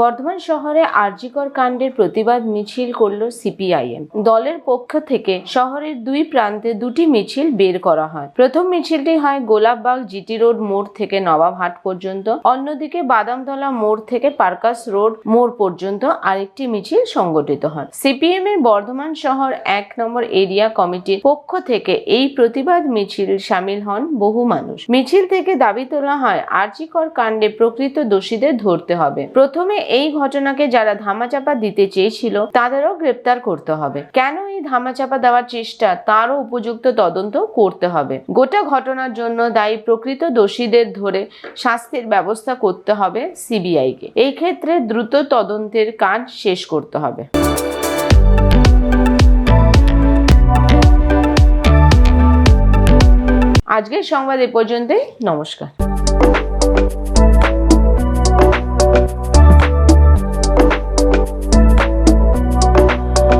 বর্ধমান শহরে আরজিকর কাণ্ডের প্রতিবাদ মিছিল করল সিপিআইএম। দলের পক্ষ থেকে শহরের দুই প্রান্তে দুটি মিছিল বের করা হয়। প্রথম মিছিলটি হয় গোলাপবাগ জিটি রোড মোড় থেকে নবাবহাট পর্যন্ত, অন্যদিকে বাদামতলা মোড় থেকে পার্কাস রোড মোড় পর্যন্ত আরেকটি মিছিল সংগঠিত হয়। সিপিএম এর বর্ধমান শহর এক নম্বর এরিয়া কমিটির পক্ষ থেকে এই প্রতিবাদ মিছিল সামিল হন বহু মানুষ। মিছিল থেকে দাবি তোলা হয়, আরজিকর কাণ্ডে প্রকৃত দোষীদের ধরতে হবে। প্রথমে এই ঘটনাকে যারা ধামাচাপা দিতে চেয়েছিল, তাদেরও গ্রেপ্তার করতে হবে। কেন এই ধামাচাপা দেওয়ার চেষ্টা? তারও উপযুক্ত তদন্ত করতে হবে। গোটা ঘটনার জন্য দায়ী প্রকৃত দোষীদের ধরে শাস্তির ব্যবস্থা করতে হবে সিবিআইকে। এই ক্ষেত্রে দ্রুত তদন্তের কাজ শেষ করতে হবে। আজকের সংবাদ এ পর্যন্তই। নমস্কার।